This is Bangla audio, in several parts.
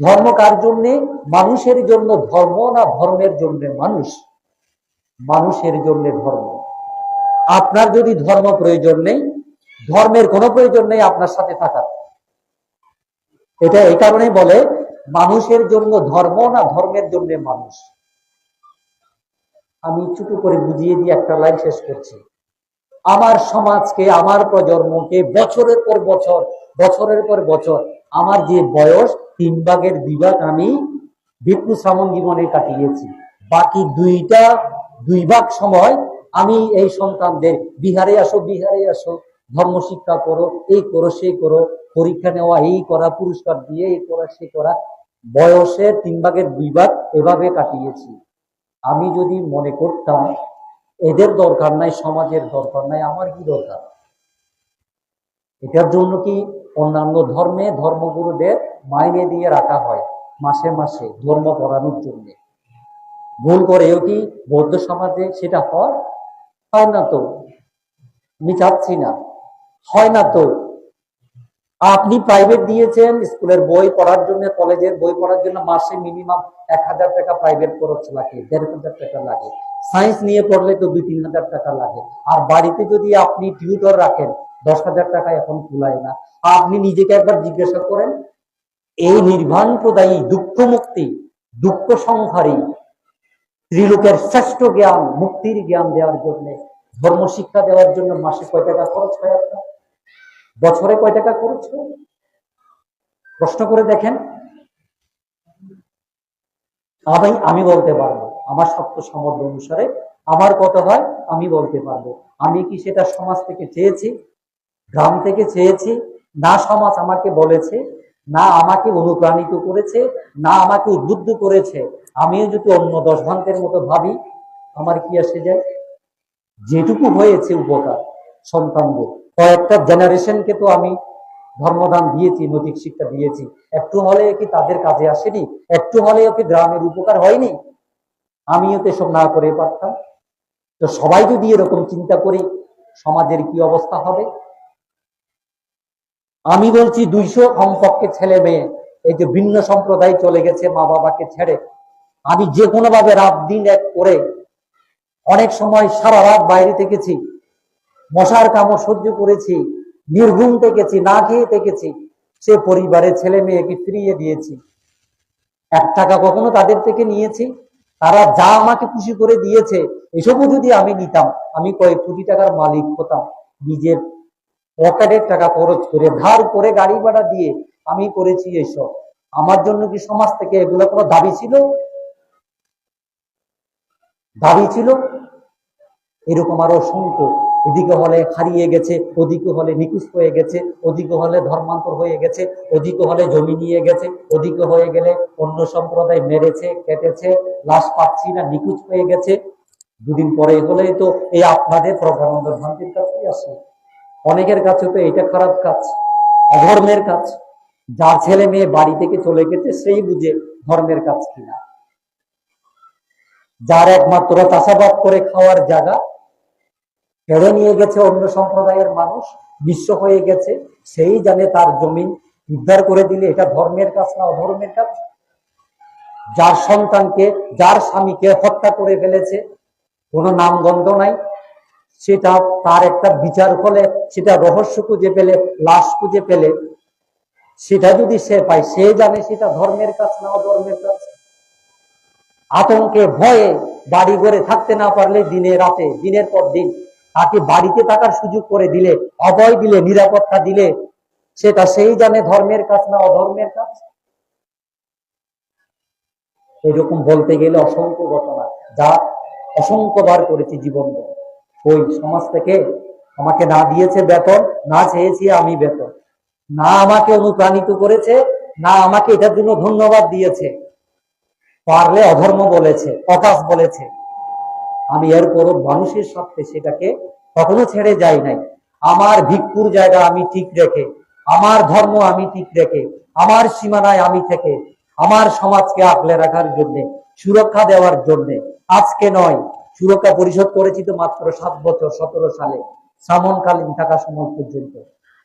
ধর্ম কার জন্যে? মানুষের জন্য ধর্ম না ধর্মের জন্য মানুষ? মানুষের জন্য ধর্ম। আপনার যদি ধর্ম প্রয়োজন নেই, ধর্মের কোনো প্রয়োজন নেই আপনার সাথে থাকার। এটা এই কারণে বলে, মানুষের জন্য ধর্ম না ধর্মের জন্য মানুষ। আমি ছোট করে বুঝিয়ে দিয়ে একটা লাইন শেষ করছি। আমার সমাজকে, আমার প্রজন্মকে বছরের পর বছর, বছরের পর বছর আমার যে বয়স, তিন ভাগের দুই ভাগ আমি ভিক্ষু শ্রামণ জীবনে কাটিয়েছি। বাকি দুইটা, দুই ভাগ সময় আমি এই সন্তানদের, বিহারে আসো বিহারে আসো, ধর্ম শিক্ষা করো, এই করো, সেই করো, পরীক্ষা নেওয়া, এই করা, পুরস্কার দিয়ে এই করা সে করা, বয়সে তিন ভাগের দুই ভাগ এভাবে কাটিয়েছি। আমি যদি মনে করতাম, এদের দরকার নাই, সমাজের দরকার নাই, আমার কি দরকার? এটার জন্য কি অন্যান্য ধর্মে ধর্মগুরুদের মাইনে দিয়ে রাখা হয় মাসে মাসে ধর্ম পড়ানোর জন্য। ভুল করেও কি বৌদ্ধ সমাজে সেটা হয়? হয় না তো। আমি চাচ্ছি না। হয় না তো। আপনি প্রাইভেট দিয়েছেন, স্কুলের বই পড়ার জন্য, কলেজের বই পড়ার জন্য মাসে মিনিমাম এক হাজার টাকা প্রাইভেট খরচ লাগে, দেড় হাজার টাকা লাগে। সায়েন্স নিয়ে পড়লে তো দুই, তিন হাজার টাকা লাগে। আর বাড়িতে যদি আপনি টিউটর রাখেন, দশ হাজার টাকা এখন কুলায় না। আপনি নিজেকে একবার জিজ্ঞাসা করেন, এই নির্বাণ প্রদায়ী দুঃখ মুক্তি দুঃখ সংহারী, ত্রিলোকের শ্রেষ্ঠ জ্ঞান, মুক্তির জ্ঞান দেওয়ার জন্য, ধর্ম শিক্ষা দেওয়ার জন্য মাসে কয় টাকা খরচ হয় আপনার? বছরে কয় টাকা খরচ হয়? প্রশ্ন করে দেখেন। আমি আমি বলতে পারব আমার সত্য সামর্থ্য অনুসারে আমার কত হয় আমি বলতে পারব। আমি কি সেটা সমাজ থেকে চেয়েছি? গ্রাম থেকে চেয়েছি? না সমাজ আমাকে বলেছে, না আমাকে অনুপ্রাণিত করেছে, না আমাকে উদ্বুদ্ধ করেছে। আমিও যদি অন্য দশ ভান্তের মতো ভাবি, আমার কি আসে যায়? যেটুকু হয়েছে উপকার, সন্তানদের। কয়েকটা জেনারেশনকে তো আমি ধর্মদান দিয়েছি, নৈতিক শিক্ষা দিয়েছি। একটু হলে কি তাদের কাজে আসেনি? একটু হলেও কি গ্রামের উপকার হয়নি? আমিও তো এসব না করে পারতাম। তো সবাই যদি এরকম চিন্তা করি, সমাজের কি অবস্থা হবে? আমি বলছি দুইশো কমপক্ষে ছেলে মেয়ে, এই যে ভিন্ন সম্প্রদায় চলে গেছে মা বাবাকে ছেড়ে, আমি যে কোনো ভাবে রাত দিন এক করে অনেক সময় সারা রাত বাইরে থেকেছি, মশার কামড় সহ্য করেছি, নির্ঘুম থেকেছি, না খেয়ে থেকেছি, সে পরিবারের ছেলে মেয়েকে ফিরিয়ে দিয়েছি। এক টাকা কখনো তাদের থেকে নিয়েছি। তারা যা আমাকে খুশি করে দিয়েছে, এসবও যদি আমি নিতাম, আমি কয়েক কোটি টাকার মালিক হতাম। নিজের পকেটের টাকা খরচ করে, ধার করে গাড়ি ভাড়া দিয়ে আমি করেছি এসব। আমার জন্য কি সমাজ থেকে এগুলো কোনো দাবি ছিল? দাবি ছিল? এরকম আরও অসংখ্য এদিকে হলে হারিয়ে গেছে, ওদিকে হলে নিকুশ হয়ে গেছে, ওদিকে হলে ধর্মান্তর হয়ে গেছে, ওদিকে হলে জমি নিয়ে গেছে, ওদিকে হয়ে গেলে অন্য সম্প্রদায় মেরেছে, কেটেছে, লাশ পাচ্ছি না নিকুচ হয়ে গেছে। দুদিন পরে হলেই তো এই আপনাদের প্রজ্ঞানন্দ ভ্রান্তির কাছেই আসে? অনেকের কাছে তো এটা খারাপ কাজ, অধর্মের কাজ। যার ছেলে মেয়ে বাড়ি থেকে চলে গেছে, সেই বুঝে ধর্মের কাজ কিনা। যার একমাত্র চাষাবাদ করে খাওয়ার জায়গা কেড়ে নিয়ে গেছে অন্য সম্প্রদায়ের মানুষ বিশ্ব হয়ে গেছে, সেই জানে তার জমিন উদ্ধার করে দিলে এটা ধর্মের কাজ না অধর্মের কাজ? যার সন্তানকে, যার স্বামীকে হত্যা করে ফেলেছে, কোনো নামগন্ধ নাই। সেটা তার একটা বিচার ফলে, সেটা রহস্য খুঁজে পেলে, লাশ খুঁজে পেলে, সেটা যদি সে পায়, সে জানে সেটা ধর্মের কাজ না অধর্মের কাজ। আতঙ্কে ভয়ে বাড়ি ঘরে থাকতে না পারলে দিনে রাতে, দিনের পর দিন তাকে বাড়িতে থাকার সুযোগ করে দিলে, অভয় দিলে, নিরাপত্তা দিলে, সেটা সেই জানে ধর্মের কাজ না অধর্মের কাজ? এরকম বলতে গেলে অসংখ্য ঘটনা যা অসংখ্যবার করেছি জীবন ওই সমাজ থেকে আমাকে না দিয়েছে বেতন, না চেয়েছি আমি বেতন। না আমাকে অনুপ্রাণিত করেছে, না আমাকে এটার জন্য ধন্যবাদ দিয়েছে। পারলে অধর্ম বলেছে, অকাশ বলেছে। আমি এরপরও মানুষের স্বার্থে সেটাকে কখনো ছেড়ে যাই নাই। আমার ভিক্ষুর জায়গা আমি ঠিক রেখে, আমার ধর্ম আমি ঠিক রেখে, আমার সীমানায় আমি থেকে, আমার সমাজকে আগলে রাখার জন্য, সুরক্ষা দেওয়ার জন্য, আজকে নয়, সুরক্ষা পরিষদ করেছি তো মাত্র সাত বছর, সতেরো সালে শ্রামণকালীন থাকা সময় পর্যন্ত।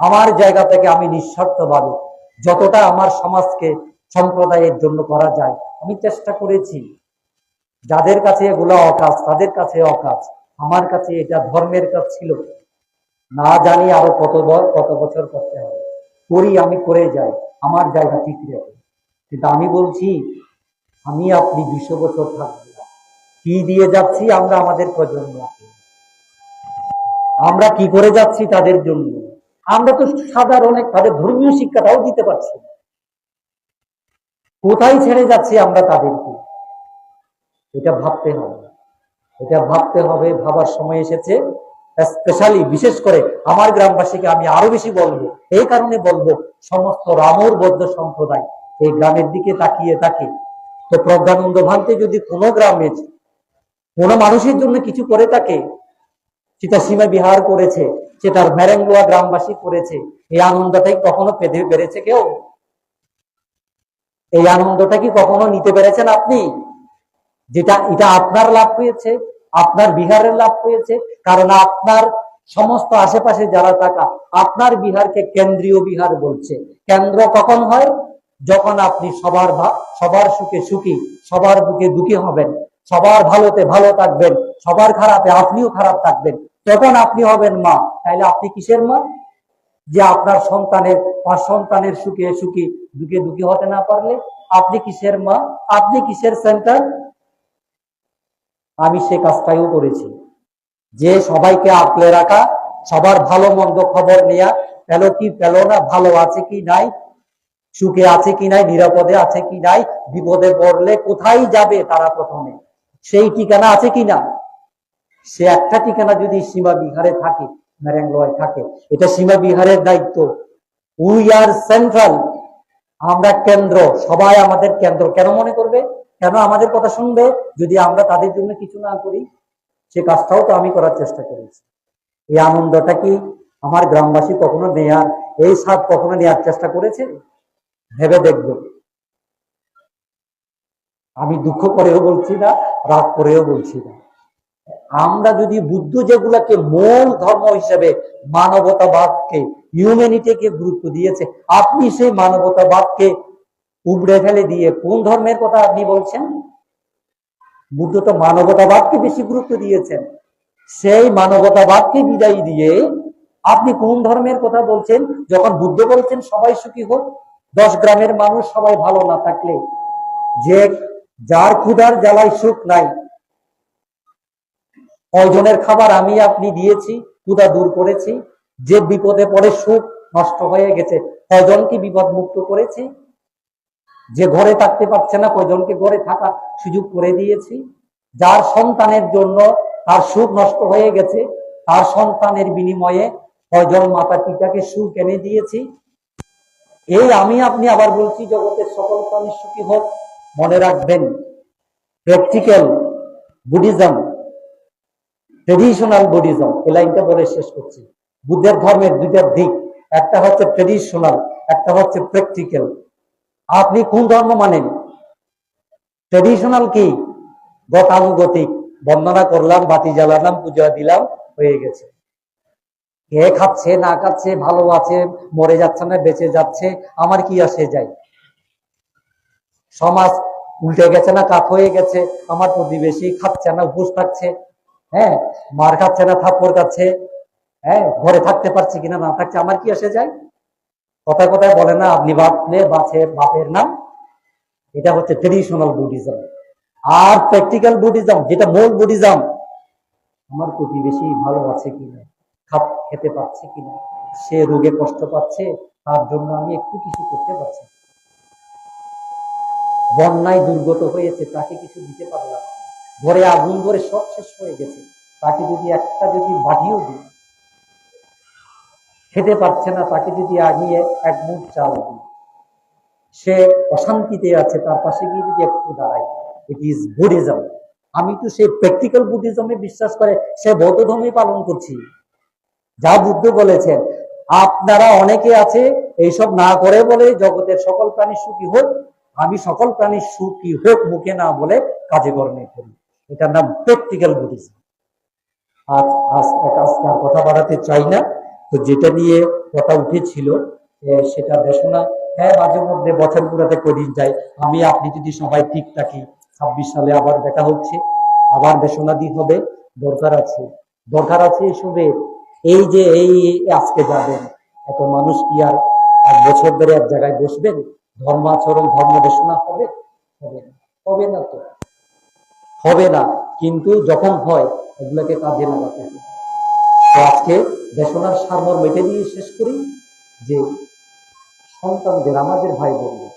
আমার জায়গা থেকে আমি নিঃস্বার্থভাবে যতটা আমার সমাজকে সম্প্রদায়ের জন্য করা যায়, আমি চেষ্টা করেছি। যাদের কাছে এগুলো অকাজ, তাদের কাছে অকাজ। আমার কাছে এটা ধর্মের কাজ ছিল। না জানি আরও কত কত বছর করতে হবে। করি, আমি করে যাই। আমার জায়গা ঠিক রেখে। কিন্তু আমি বলছি, আমি আপনি দুশো বছর থাকব না। কি দিয়ে যাচ্ছি আমরা আমাদের প্রজন্মকে? আমরা কি করে যাচ্ছি তাদের জন্য? আমরা তো সাধারণ তাদের ধর্মীয় শিক্ষাটাও দিতে পারছি কোথায় ছেড়ে যাচ্ছি আমরা তাদেরকে? এটা ভাবতে হবে। এটা ভাবতে হবে, ভাবার সময় এসেছে। স্পেশালি বিশেষ করে আমার গ্রামবাসীকে আমি আরও বেশি বলব। এই কারণে বলব, সমস্ত রামুর বৌদ্ধ সম্প্রদায় এই গ্রামের দিকে তাকিয়ে থাকে। তো প্রজ্ঞানন্দ ভান্তে যদি কোনো গ্রামে, কোনো মানুষের জন্য কিছু করে থাকে সেটা সীমা বিহার করেছে, সে তার মেরেঙ্গুয়া গ্রামবাসী করেছে, এই আনন্দটাই কখনো পেতে পেরেছে কেউ? এই আনন্দটা কি কখনো নিতে পেরেছেন আপনি? যেটা এটা আপনার লাভ হয়েছে, আপনার বিহারের লাভ হয়েছে, কারণ আপনার সমস্ত আশেপাশে যারা থাকা, আপনার বিহারকে কেন্দ্রীয় বিহার বলছে। কেন্দ্র কখন হয়? যখন আপনি সবার সবার সুখে সুখী, সবার বুকে দুঃখী হবেন, সবার ভালোতে ভালো থাকবেন, সবার খারাপে আপনিও খারাপ থাকবেন। তখন আপনি হবেন মা। তাইলে আপনি কিসের মা? যে আপনার সন্তানের, পাঁচ সন্তানের সুখে সুখী, দুঃখে দুঃখী হতে না পারলে আপনি কিসের মা? আপনি কিসের সেন্টার আমি সে কাজটাও করেছি। যে সবাইকে আঁকলে রাখা, সবার ভালো মন্দ খবর নেয়া, পেল কি পেল না, ভালো আছে কি নাই, সুখে আছে কি নাই, নিরাপদে আছে কি নাই, বিপদে পড়লে কোথায় যাবে তারা প্রথমে? সেই ঠিকানা আছে কি না? সে একটা ঠিকানা যদি সীমা বিহারে থাকে মেরেঙ্গোয় থাকে, এটা সীমা বিহারের দায়িত্ব। উই আর সেন্ট্রাল, আমরা কেন্দ্র, সবাই আমাদের কেন্দ্র। কেন মনে করবে? কেন আমাদের কথা শুনবে? যদি আমরা তাদের জন্য কিছু না করি, সে কাজটাও তো আমি করার চেষ্টা করেছি। এই আনন্দটা কি আমার গ্রামবাসী কখনো নেয়ার, এই স্বাদ কখনো নেয়ার চেষ্টা করেছে? ভেবে দেখবে। আমি দুঃখ করেও বলছি না, রাগ করেও বলছি না। আমরা যদি বুদ্ধ যেগুলাকে মূল ধর্ম হিসেবে, মানবতাবাদকে হিউম্যানিটিকে গুরুত্ব দিয়েছে, আপনি সেই মানবতাবাদকে উবড়ে ফেলে দিয়ে কোন ধর্মের কথা আপনি বলছেন? বুদ্ধ তো মানবতাবাদকে বেশি গুরুত্ব দিয়েছেন। সেই মানবতাবাদকে বিদায় দিয়ে আপনি কোন ধর্মের কথা বলছেন? যখন বুদ্ধ বলছেন সবাই সুখী হোক, দশ গ্রামের মানুষ সবাই ভালো না থাকলে যে যার ক্ষুধার জ্বালায় সুখ নাই, কয়জনের খাবার আমি আপনি দিয়েছি, ক্ষুধা দূর করেছি, যে বিপদে পড়ে সুখ নষ্ট হয়ে গেছে, কয়জনকে বিপদ মুক্ত করেছি? যে ঘরে থাকতে পারছে না, কয়জনকে ঘরে থাকার সুযোগ করে দিয়েছি। যার সন্তানের জন্য তার সুখ নষ্ট হয়ে গেছে, তার সন্তানের বিনিময়ে কয়জন মাতা পিতাকে সুখ এনে দিয়েছি। এই আমি আপনি আবার বলছি, জগতের সকল প্রাণী সুখী হোক, মনে রাখবেন, প্র্যাকটিক্যাল বুদ্ধিজম ট্রেডিশনাল বুদ্ধিজম, এই লাইনটা বলে শেষ করছি। বুদ্ধের ধর্মের দুইটা দিক, একটা হচ্ছে ট্রেডিশনাল একটা হচ্ছে প্র্যাকটিক্যাল। আপনি কোন ধর্ম মানেন? ট্রেডিশনাল কি? গতানুগতিক। বন্দনা করলাম, বাতি জ্বালালাম, পূজা দিলাম, হয়ে গেছে। কে খাচ্ছে, না খাচ্ছে, ভালো আছে, মরে যাচ্ছে না, বেঁচে যাচ্ছে, আমার কি আসে যায়? সমাজ উল্টে গেছে না কাক হয়ে গেছে, আমার প্রতিবেশী খাচ্ছে না, উপোস থাকছে হ্যাঁ? মার খাচ্ছে না, থাপ্পড় খাচ্ছে হ্যাঁ? ঘরে থাকতে পারছে কিনা, না থাকছে, আমার কি আসে যায়? কথায় কথায় বলে না, আপনি বাপলে বাছে বাপের নাম এটা হচ্ছে ট্রেডিশনাল বুদ্ধিজম আর প্র্যাকটিক্যাল বুদ্ধিজম যেটা মূল বুদ্ধিজম আমার প্রতিবেশী ভালো আছে কিনা, খাপ খেতে পাচ্ছে কিনা, সে রোগে কষ্ট পাচ্ছে, তার জন্য আমি একটু কিছু করতে পারছি। বন্যায় দুর্গত হয়েছে, তাকে কিছু দিতে পারলাম। ঘরে আগুন ধরে সব শেষ হয়ে গেছে তাকে যদি একটা যদি বাটিও দিই খেতে পারছে না, তাকে যদি আমি এক মুঠ চাল দিই, সে অশান্তিতে আছে, তার পাশে গিয়ে যদি একটু দাঁড়াই ইট ইজ বুদ্ধিজম আমি তো সে প্র্যাকটিক্যাল বুদ্ধিজমে বিশ্বাস করে, সে বৌদ্ধ ধর্মই পালন করছি। যা বুদ্ধ বলেছেন, আপনারা অনেকে আছে, এইসব না করে বলে জগতের সকল প্রাণী সুখী হোক, আমি সকল প্রাণী সুখী হোক, মুখে না বলে কাজে কর্মে করি। এটার নাম প্র্যাকটিক্যাল বুদ্ধিজম আজ আজ আজকে কথা বাড়াতে চাই না। তো যেটা নিয়ে কথা উঠেছিল সেটা দেশনা। হ্যাঁ মাঝে মধ্যে বছর পুরাতে কদিন যায়। আমি, আপনি যদি সবাই ঠিক থাকি, ছাব্বিশ সালে আবার দেখা হচ্ছে। আবার দেশনাদি হবে। দরকার আছে। দরকার আছে এসবের এই যে এই আজকে যাবেন, এত মানুষ কি আর এক বছর ধরে এক জায়গায় বসবেন? ধর্মাচরণ ধর্ম দেশনা হবে? হবে না। হবে না তো। হবে না। কিন্তু যখন হয়, এগুলোকে কাজে লাগাতে হবে। তো আজকে দেশনার সারমর মেটে দিয়ে শেষ করি যে সন্তানদের, আমাদের ভাই বোনদের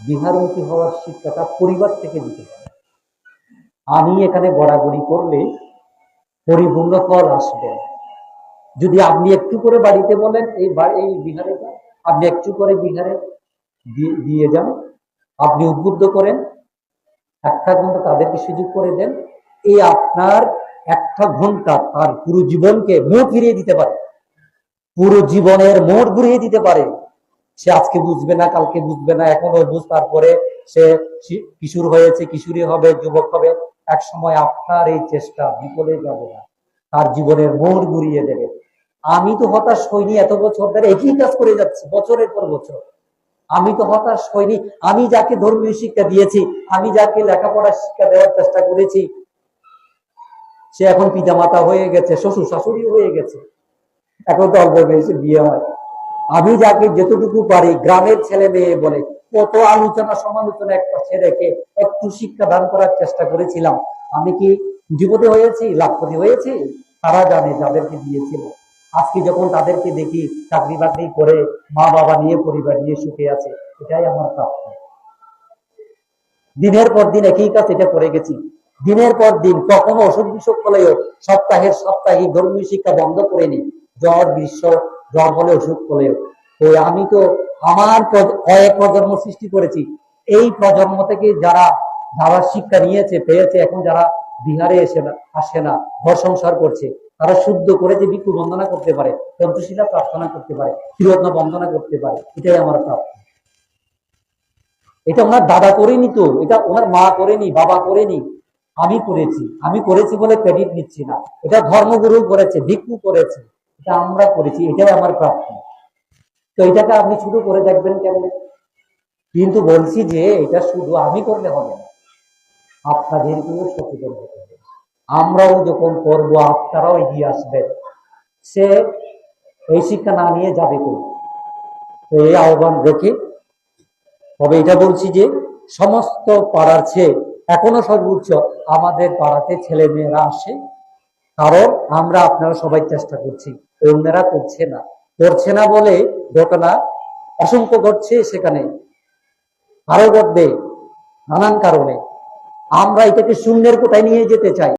বিহারমুখী হওয়ার শিক্ষাটা পরিবার থেকে দিতে হবে। আমি এখানে গড়াগড়ি করলে পরিপূর্ণ ফল আসবে। যদি আপনি একটু করে বাড়িতে বলেন, এই এই বিহারে আপনি একটু করে বিহারে দিয়ে যান, আপনি উদ্বুদ্ধ করেন, একটা ঘণ্টা তাদেরকে সুযোগ করে দেন, এই আপনার একটা ঘণ্টা তার পুরো জীবনকে মোট ফিরিয়ে দিতে পারে। পুরো জীবনের মোট ঘুরিয়ে দিতে পারে। সে আজকে বুঝবে না, কালকে বুঝবে না, এখনও বুঝ, তারপরে সে কিশোর হয়েছে, কিশোরী হবে, যুবক হবে, এক সময় আপনার এই চেষ্টা বিফলে যাবে না। তার জীবনের মোড় ঘুরিয়ে দেবে। আমি তো হতাশ হইনি, এত বছর ধরে একই কাজ করে যাচ্ছি, বছরের পর বছর। আমি তো হতাশ হইনি, আমি যাকে ধর্মীয় শিক্ষা দিয়েছি, আমি যাকে লেখাপড়ার শিক্ষা দেওয়ার চেষ্টা করেছি সে এখন পিতামাতা হয়ে গেছে, শ্বশুর শাশুড়ি হয়ে গেছে। এখন তো অল্প বয়সে বিয়ে হয়। আমি যাকে যতটুকু পারি, গ্রামের ছেলে মেয়ে বলে, কত আলোচনা সমালোচনা এক পাশে রেখে একটু শিক্ষা দান করার চেষ্টা করেছিলাম। আমি কি জীবতে হয়েছি লাভপতি হয়েছি? তারা জানে, যাদেরকে দিয়েছিল। আজকে যখন তাদেরকে দেখি, চাকরি বাকরি করে মা বাবা নিয়ে, পরিবার নিয়ে সুখে আছে, এটাই আমার প্রাপ্য। দিনের পর দিন একই কাজ এটা করে গেছি। দিনের পর দিন কখনো অসুখ বিসুখ হলেও সপ্তাহের সাপ্তাহিক ধর্মীয় শিক্ষা বন্ধ করেনি জ্বর, গ্রীষ্ম, জ্বর হলে অসুখ হলেও। তো আমি তো আমার কয়েক প্রজন্ম সৃষ্টি করেছি। এই প্রজন্ম থেকে যারা যারা শিক্ষা নিয়েছে, পেয়েছে, এখন যারা বিহারে এসে না, আসে না, ঘর সংসার করছে, তারা শুদ্ধ করে যে ভিক্ষু বন্দনা করতে পারে পঞ্চশীলা প্রার্থনা করতে পারে তিরত্ন বন্দনা করতে পারে, এটাই আমার প্রাপ্য। এটা ওনার দাদা করেনি তো, এটা ওনার মা করেনি, বাবা করেনি আমি করেছি আমি করেছি বলে ক্রেডিট নিচ্ছি না। এটা ধর্মগুরু করেছে, ভিক্ষু করেছে, এটা আমরা করেছি, এটাই আমার প্রাপ্য তো এটাকে আপনি শুধু করে দেখবেন কেমনে? কিন্তু বলছি যে এটা শুধু আমি করলে হবে না আপনাদেরকেও সচেতন হতে হবে আমরাও যখন করব, আপনারাও এগিয়ে আসবেন। সে এই শিক্ষা না নিয়ে যাবে তো এই আহ্বান রেখে, তবে এটা বলছি যে সমস্ত পাড়ার চেয়ে এখনও সর্বোচ্চ আমাদের পাড়াতে ছেলে মেয়েরা আসে। কারণ আমরা আপনারা সবাই চেষ্টা করছি অন্যরা করছে না। করছে না বলে ঘটনা অসংখ্য ঘটছে সেখানে। আরও ঘটবে নানান কারণে। আমরা এটাকে শূন্যের কোথায় নিয়ে যেতে চাই।